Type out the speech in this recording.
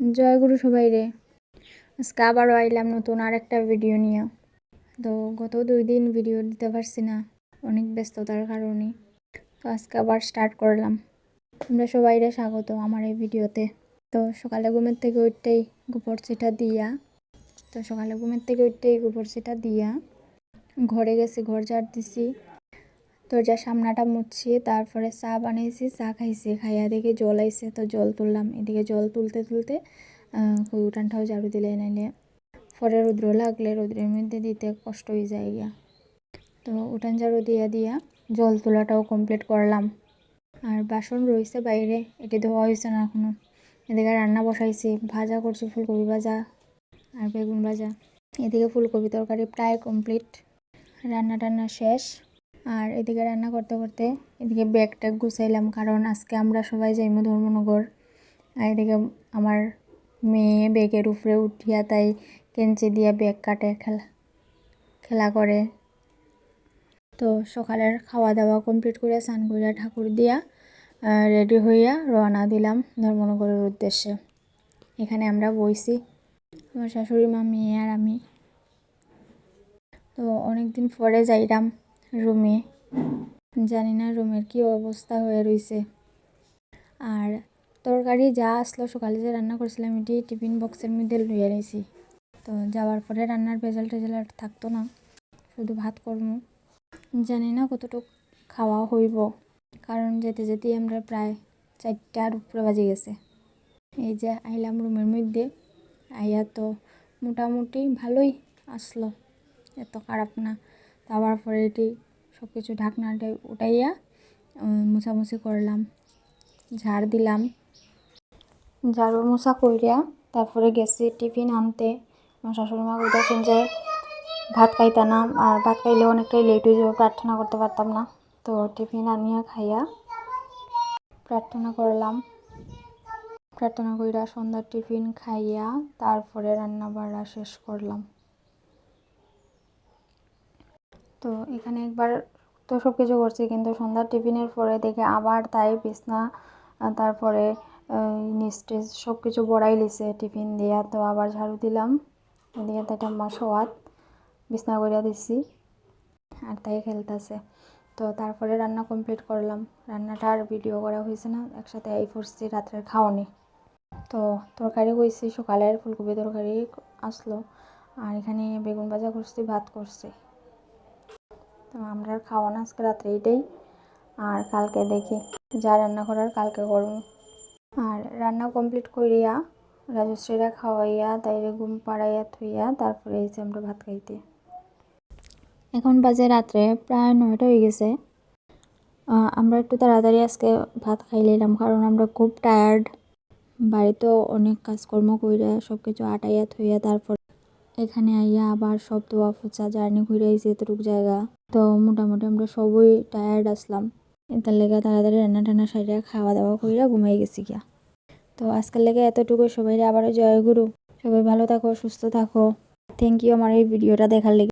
জয় গুরু সবাই রে। আজকে আবারও আইলাম নতুন আর একটা ভিডিও নিয়ে। তো গত দুই দিন ভিডিও দিতে পারছি না, অনেক ব্যস্ততার কারণে। তো আজকে আবার স্টার্ট করলাম। তোমরা সবাই রে স্বাগত আমার এই ভিডিওতে তো। সকালে ঘুমের থেকে উঠতেই গোবর চিটা দিয়া, তো সকালে ঘুমের থেকে উঠতেই গোবর চিটা দিয়া ঘরে গেছি, ঘর ঝাড় দিছি। দরজার সামনাটা মুছছি, তারপরে চা বানিয়েছি চা খাইছি, খাইয়া দেখে জল আইছে, তো জল তুললাম। এদিকে জল তুলতে তুলতে উঠানটাও ঝাড়ু দিলে নাইলে পরে রৌদ্র লাগলে রৌদ্রের মধ্যে দিতে কষ্ট হয়ে যায় গিয়া। তো উঠান ঝাড়ু দিয়া দিয়া জল তোলাটাও কমপ্লিট করলাম। আর বাসন রয়েছে বাইরে, এটি ধোয়া হয়েছে না এখনও এদিকে রান্না বসাইছি, ভাজা করছি, ফুলকপি ভাজা আর বেগুন ভাজা। এদিকে ফুলকপি তরকারি প্রায় কমপ্লিট রান্না টান্না শেষ। আর এদিকে রান্না করতে করতে এদিকে ব্যাগটা গুছাইলাম, কারণ আজকে আমরা সবাই যাইমু ধর্মনগর। আর এদিকে আমার মেয়ে ব্যাগের উপরে উঠিয়া তাই কেঞ্চি দিয়া ব্যাগ কাটে, খেলা খেলা করে। তো সকালের খাওয়া দাওয়া কমপ্লিট করে স্নান করিয়া ঠাকুর দিয়া রেডি হইয়া রওনা দিলাম ধর্মনগরের উদ্দেশ্যে। এখানে আমরা বইছি, আমার শাশুড়ি মা, মেয়ে আর আমি। তো অনেক দিন পরে যাইলাম রুমে। জানি না রুমের কি অবস্থা হয়ে রয়েছে আর তরকারি যা আসলো, সকালে যে রান্না করেছিলাম, এটি টিফিন বক্সের মধ্যে লইয়া নিয়েছি তো যাওয়ার পরে রান্নার ভেজাল টেজাল আর থাকতো না, শুধু ভাত করব। জানি না কতটুকু খাওয়া হইব, কারণ যেতে যেতে আমরা প্রায় চারটার উপরে বাজে গেছে। এই যে আইলাম রুমের মধ্যে, আইয়া তো মোটামুটি ভালোই আসলো, এত খারাপ না। তারপর পরে এটি সব কিছু ঢাকনাটা উঠাইয়া মুছামুছি করলাম, ঝাড় দিলাম। ঝাড়ু মোছা কইরা তারপরে গেছি টিফিন আনতে। আমার শাশুড়ি মা বলতেছেন যে, ভাত খাইতা না, আর ভাত খাইলে অনেকটাই লেট হয়ে যাবে প্রার্থনা করতে পারতাম না। তো টিফিন আনিয়া খাইয়া প্রার্থনা করলাম। প্রার্থনা কইরা সন্ধ্যার টিফিন খাইয়া তারপরে রান্না বাড়া শেষ করলাম। তো এখানে একবার তো সব কিছু করছি, কিন্তু সন্ধ্যার টিফিনের পরে দেখে আবার তাই বিছনা তারপরে নিস্টেজ সব কিছু বড়াই লিছে টিফিন দিয়া। তো আবার ঝাড়ু দিলাম এদিকে তাই মা সোয়াদ, বিছনা করিয়া দিছি আর তাই খেলতেছে। তো তারপরে রান্না কমপ্লিট করলাম। রান্নাটা আর ভিডিও করা হয়েছে না, একসাথে এই করছি রাত্রের খাওয়ানি। তো তরকারি কইছি, সকালের ফুলকপি তরকারি আসলো। আর এখানে বেগুন ভাজা করছি, ভাত করছি। তো আমরা খাওয়ানো আজকে রাত্রে এটাই। আর কালকে দেখি যা রান্না করার কালকে করব। আর রান্না কমপ্লিট করিয়া রাজশ্রীরা খাওয়াইয়া তাইরে ঘুম পাড়াইয়া থইয়া তারপরে এসে আমরা ভাত খাইতে। এখন বাজে রাত্রে প্রায় নয়টা হয়ে গেছে। আমরা একটু তাড়াতাড়ি আজকে ভাত খাই নিলাম কারণ আমরা খুব টায়ার্ড বাড়িতেও অনেক কাজকর্ম কইরা সব কিছু আটাইয়া থইয়া তারপর এখানে আইয়া আবার সব দোয়া ফুচা, জার্নি ঘুরে আইসি এতটুকু জায়গা। তো মোটামুটি আমরা সবই টায়ার্ড আসলাম। এটার লেগে তাড়াতাড়ি রান্না টান্না সাইডে খাওয়া দাওয়া করিয়া ঘুমাই গেছি গিয়া। তো আজকের লেগে এতটুকু। সবাই আবারও জয় গুরু। সবাই ভালো থাকো, সুস্থ থাকো। থ্যাংক ইউ আমার এই ভিডিওটা দেখার লেগে।